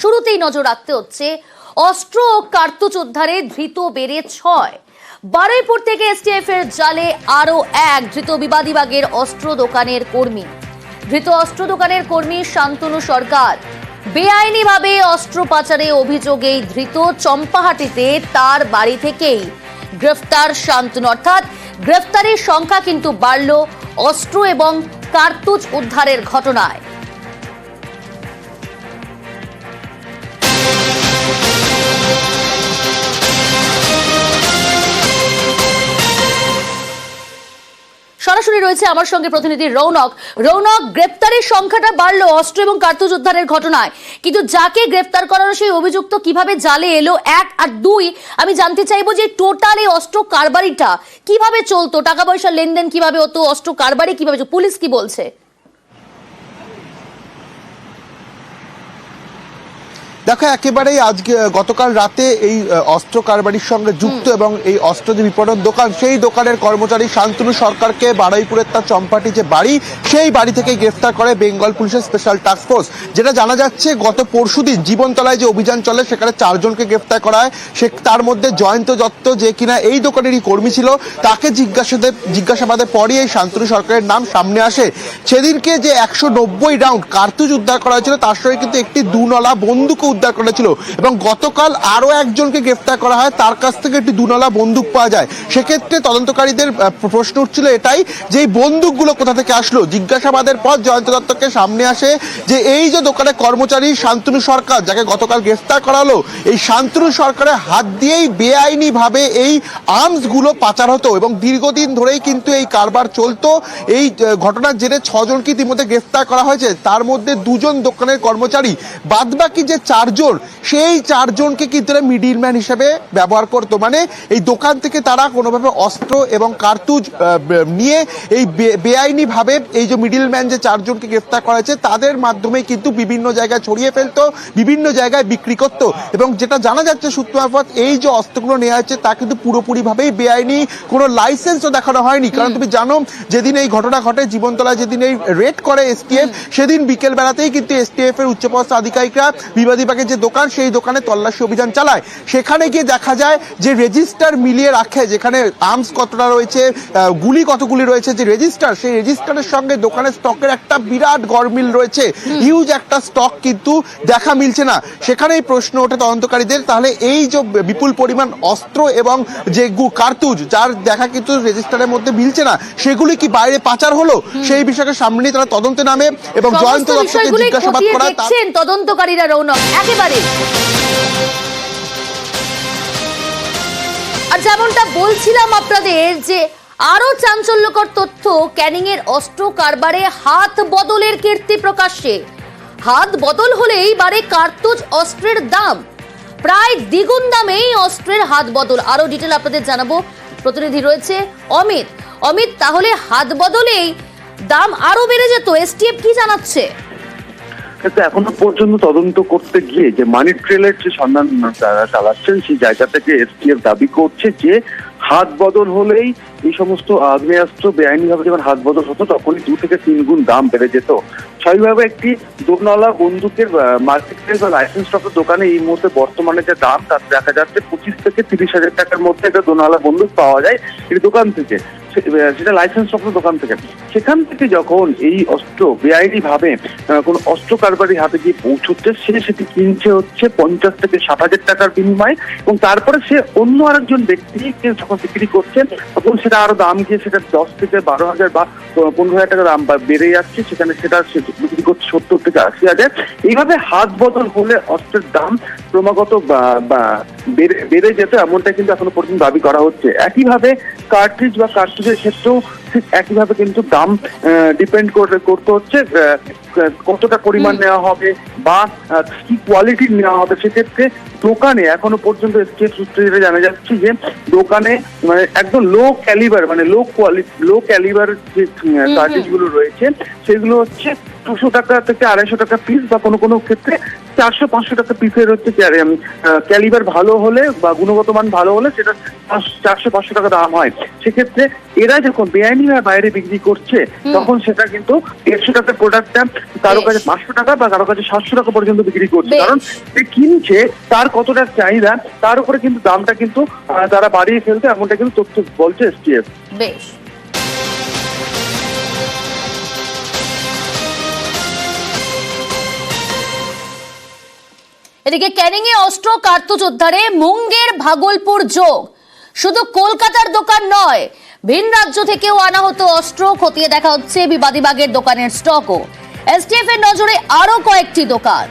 শুরুতেই নজর রাখতে হচ্ছে, অস্ত্র ও কার্তুজ উদ্ধারে ধৃত বেড়ে ছয়। বারুইপুর থেকে এসটিএফ এর জালে আরও এক ধৃত বিবাদীবাগের অস্ত্র দোকানের কর্মী। ধৃত অস্ত্র দোকানের কর্মী শান্তনু সরকার। বেআইনিভাবে অস্ত্র পাচারে অভিযোগেই ধৃত চম্পাহাটিতে তার বাড়ি থেকেই গ্রেফতার শান্তনু। অর্থাৎ গ্রেফতারের সংখ্যা কিন্তু বাড়ল অস্ত্র এবং কার্তুজ উদ্ধারের ঘটনায়। সরাসরি রয়েছে আমার সঙ্গে প্রতিনিধি রৌনক। রৌনক, গ্রেপ্তারের সংখ্যাটা বাড়লো অস্ত্র এবং কার্তুজ উদ্ধারের ঘটনায়। কিন্তু যাকে গ্রেপ্তার করানো সেই অভিযুক্ত কীভাবে জালে এলো এক আর দুই, আমি জানতে চাইব যে টোটাল এই অস্ত্র কারবারিটা কীভাবে চলতো? টাকা পয়সার লেনদেন কীভাবে হতো? অস্ত্র কারবারি কীভাবে? পুলিশ কি বলছে? দেখো একেবারেই আজকে গতকাল রাতে এই অস্ত্র কারবারির সঙ্গে যুক্ত এবং এই অস্ত্র যে বিপণন দোকান সেই দোকানের কর্মচারী শান্তনু সরকারকে বারুইপুরের তার চম্পাটি যে বাড়ি সেই বাড়ি থেকে গ্রেফতার করে বেঙ্গল পুলিশের স্পেশাল টাস্ক ফোর্স। যেটা জানা যাচ্ছে গত পরশুদিন জীবনতলায় যে অভিযান চলে সেখানে চারজনকে গ্রেফতার করা হয়। সে তার মধ্যে জয়ন্ত দত্ত যে কিনা এই দোকানেরই কর্মী ছিল তাকে জিজ্ঞাসাদে জিজ্ঞাসাবাদের পরই এই শান্তনু সরকারের নাম সামনে আসে। সেদিনকে যে একশো নব্বই রাউন্ড কার্তুজ উদ্ধার করা হয়েছিল তার সঙ্গে কিন্তু একটি দুনলা বন্দুকও উদ্ধার করেছিল। এবং গতকাল আরও একজনকে গ্রেফতার করা হয়। তার কাছ থেকে একটি দুনলা বন্দুক পাওয়া যায়। সেক্ষেত্রে তদন্তকারীদের প্রশ্ন উঠছিল এটাই যে এই বন্দুকগুলো কোথা থেকে আসলো? জিজ্ঞাসাবাদের পর জয়ন্ত দত্তকে সামনে আসে যে এই যে দোকানের কর্মচারী শান্তনু সরকার, যাকে গতকাল গ্রেফতার করা হলো এই শান্তনু সরকারের হাত দিয়েই বেআইনিভাবে এই আর্মসগুলো পাচার হতো এবং দীর্ঘদিন ধরেই কিন্তু এই কারবার চলতো। এই ঘটনার জেরে ছজনকে ইতিমধ্যে গ্রেফতার করা হয়েছে। তার মধ্যে দুজন দোকানের কর্মচারী। বাদবাকি যে চারজন সেই চারজনকে কিন্তু মিডিল ম্যান হিসেবে ব্যবহার করতো। মানে এই দোকান থেকে তারা কোনোভাবে অস্ত্র এবং কার্তুজ নিয়ে এই বেআইনিভাবে এই যে মিডিল ম্যান যে চারজনকে গ্রেফতার করা হয়েছে তাদের মাধ্যমে কিন্তু বিভিন্ন জায়গায় ছড়িয়ে ফেলতো বিভিন্ন জায়গায় বিক্রি করতো। এবং যেটা জানা যাচ্ছে সূত্র মারফত এই যে অস্ত্রগুলো নেওয়া হচ্ছে তা কিন্তু পুরোপুরিভাবেই বেআইনি কোনো লাইসেন্সও দেখানো হয়নি। কারণ তুমি জানো যেদিন এই ঘটনা ঘটে জীবনতলায় যেদিন এই রেড করে এসটিএফ সেদিন বিকেল বেলাতেই কিন্তু এসটিএফ এর উচ্চপদস্থ আধিকারিকরা বিবাদীবাগের যে দোকান সেই দোকানে তল্লাশি অভিযান চালায়। সেখানে গিয়ে দেখা যায় যে রেজিস্টার মিলিয়ে রাখে যেখানে আর্মস কতটা রয়েছে গুলি কতগুলি রয়েছে যে রেজিস্টার সেই রেজিস্টারের সঙ্গে দোকানের স্টকের একটা বিরাট গরমিল রয়েছে। হিউজ একটা স্টক কিন্তু দেখা মিলছে না। সেখানেই প্রশ্ন ওঠে তদন্তকারীদের তাহলে এই যে বিপুল পরিমাণ অস্ত্র এবং যে গু- কার্তুজ যার দেখা কিন্তু রেজিস্টারের মধ্যে মিলছে না সেগুলি কি বাইরে পাচার হলো? সেই বিষয়কে সামনে তারা তদন্তে নামে এবং জয়ন্ত দত্তকে জিজ্ঞাসাবাদ করা তদন্তকারীরা রৌনক। একেবারে। আর যেমনটা বলছিলাম আপনাদের যে আরও চাঞ্চল্যকর তথ্য ক্যানিং এর অস্ত্র কারবারে হাত বদলের কীর্তি প্রকাশ্যে। হাত বদল হলেই বাড়ে কার্তুজ অস্ত্রের দাম। প্রায় দ্বিগুণ দামেই অস্ত্রের হাত বদল। আরও ডিটেল আপনাদের জানাব। প্রতিনিধি রয়েছে অমিত। অমিত, তাহলে হাত বদলেই দাম আরও বেড়ে যেত। এসটিএফ কি জানাচ্ছে? কিন্তু এখনও পর্যন্ত তদন্ত করতে গিয়ে যে মানি ট্রেলের যে সন্ধান তারা চালাচ্ছেন, সেই জায়গা থেকে এসটিএফ দাবি করছে যে হাত বদল হলেই এই সমস্ত আগ্নেয়াস্ত্র বেআইনিভাবে যখন হাত বদল হতো, তখনই দু থেকে তিন গুণ দাম বেড়ে যেত। স্বাভাবিকভাবে একটি দোনলা বন্দুকের মার্কেট বা লাইসেন্স স্টকের দোকানে এই মুহূর্তে বর্তমানে যে দাম তার দেখা যাচ্ছে পঁচিশ থেকে তিরিশ হাজার টাকার মধ্যে একটা দোনলা বন্দুক পাওয়া যায় এই দোকান থেকে। সেটা লাইসেন্স স্টকের দোকান থেকে। সেখান থেকে যখন এই অস্ত্র বেআইনি ভাবে কোন অস্ত্র কারবারি হাতে গিয়ে পৌঁছচ্ছে, সে সেটি কিনছে হচ্ছে পঞ্চাশ থেকে ষাট হাজার টাকার বিনিময়ে এবং তারপরে সে অন্য আরেকজন ব্যক্তিকে যখন বিক্রি করছে, তখন সেটা আরও দাম গিয়ে সেটা দশ থেকে বারো হাজার বা পনেরো হাজার টাকা দাম বেড়ে যাচ্ছে, সেখানে সেটা বিক্রি করছে সত্তর থেকে আশি হাজার। এইভাবে হাত বদল হলে অস্ত্রের দাম ক্রমাগত বেড়ে যেত এমনটা কিন্তু এখনও পর্যন্ত দাবি করা হচ্ছে। একইভাবে কার্ট্রিজ বা কার্ট্রিজের ক্ষেত্রেও ঠিক একইভাবে কিন্তু দাম ডিপেন্ড করতে হচ্ছে কতটা পরিমাণ নেওয়া হবে বা কি কোয়ালিটির নেওয়া হবে। সেক্ষেত্রে দোকানে এখনও পর্যন্ত স্টেট সূত্রে যেটা জানা যাচ্ছে যে দোকানে মানে একদম লো ক্যালিবার মানে লো কোয়ালিটি লো ক্যালিবার যে কার্ট্রিজগুলো রয়েছে সেগুলো হচ্ছে দুশো টাকা থেকে আড়াইশো টাকা পিস বা কোনো কোনো ক্ষেত্রে চারশো পাঁচশো টাকা পিসের হচ্ছে ক্যালিবার ভালো হলে বা গুণগত মান ভালো হলে সেটা চারশো পাঁচশো টাকা দাম হয়। সেক্ষেত্রে এরা যখন বেআইনি বাইরে বিক্রি করছে তখন সেটা কিন্তু দেড়শো টাকার প্রোডাক্টটা কারও কাছে পাঁচশো টাকা বা কারও কাছে সাতশো টাকা পর্যন্ত বিক্রি করছে। কারণ সে কিনছে তার কতটা চাহিদা তার উপরে কিন্তু দামটা কিন্তু তারা বাড়িয়ে ফেলতে এমনটা কিন্তু তথ্য বলছে এসটিএফ বেশ। এদিকে ক্যানিং এ অস্ত্র কার্তুজ উদ্ধারে মুঙ্গের ভাগলপুর যোগ। শুধু কলকাতার দোকান নয়, ভিন রাজ্য থেকেও আনা হতো অস্ত্র খতিয়ে দেখা হচ্ছে বিবাদীবাগের দোকানের স্টকও এসটিএফ এর নজরে আরও কয়েকটি দোকান।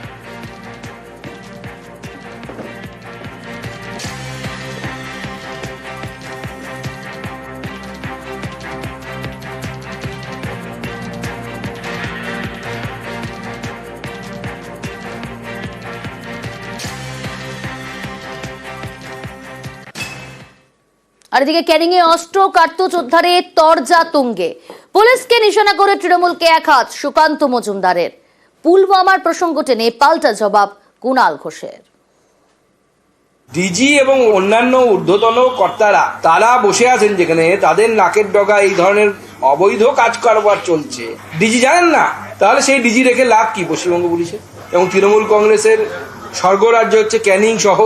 আর এদিকে ক্যানিং এ অস্ত্র, কার্তুজ উদ্ধারে তরজা তুঙ্গে। পুলিশকে নিশানা করে তৃণমূলকে এক হাত, সুকান্ত মজুমদারের। পুলওয়ামার প্রসঙ্গ টেনে পাল্টা জবাব কুণাল ঘোষের। ডিজি এবং অন্যান্য ঊর্ধ্বতন কর্তারা, তারা বসে আছেন যেখানে তাদের নাকের ডগা এই ধরনের অবৈধ কাজ কারবার চলছে। ডিজি জানেন না? তাহলে সেই ডিজি রেখে লাভ কি পশ্চিমবঙ্গ পুলিশে এবং তৃণমূল কংগ্রেসের স্বর্গরাজ্য হচ্ছে ক্যানিং সহ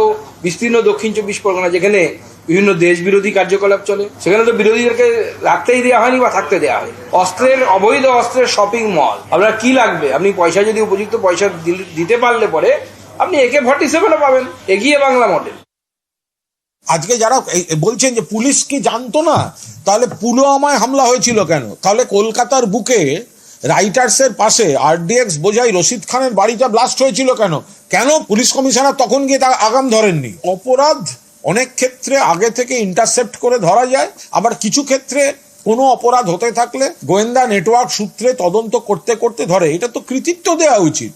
বিস্তীর্ণ দক্ষিণ চব্বিশ পরগনা, যেখানে বিভিন্ন দেশ বিরোধী কার্যকলাপ চলে। সেখানে তো বিরোধীদেরকে রাখতেই দেওয়া হয়নি বা থাকতে দেওয়া হয় অস্ত্রের অবৈধ অস্ত্রের শপিং মল আপনার কি লাগবে? আপনি পয়সা যদি উপযুক্ত পয়সা দিল- দিতে পারলে পরে আপনি একে ফর্টি সেভেনও পাবেন। এগিয়ে বাংলা মডেল আজকে যারা বলছেন যে পুলিশ কি জানতো না তাহলে পুলওয়ামায় হামলা হয়েছিল কেন? তাহলে কলকাতার বুকে রাইটার্সের পাশে আরডিএক্স বোঝাই রশিদ খানের বাড়িটা ব্লাস্ট হয়েছিল কেন? কেন পুলিশ কমিশনার তখন গিয়ে তা আগাম ধরেননি? অপরাধ অনেক ক্ষেত্রে আগে থেকে ইন্টারসেপ্ট করে ধরা যায়, আবার কিছু ক্ষেত্রে কোনো অপরাধ হতে থাকলে গোয়েন্দা নেটওয়ার্ক সূত্রে তদন্ত করতে করতে ধরে। এটা তো কৃতিত্ব দেওয়া উচিত।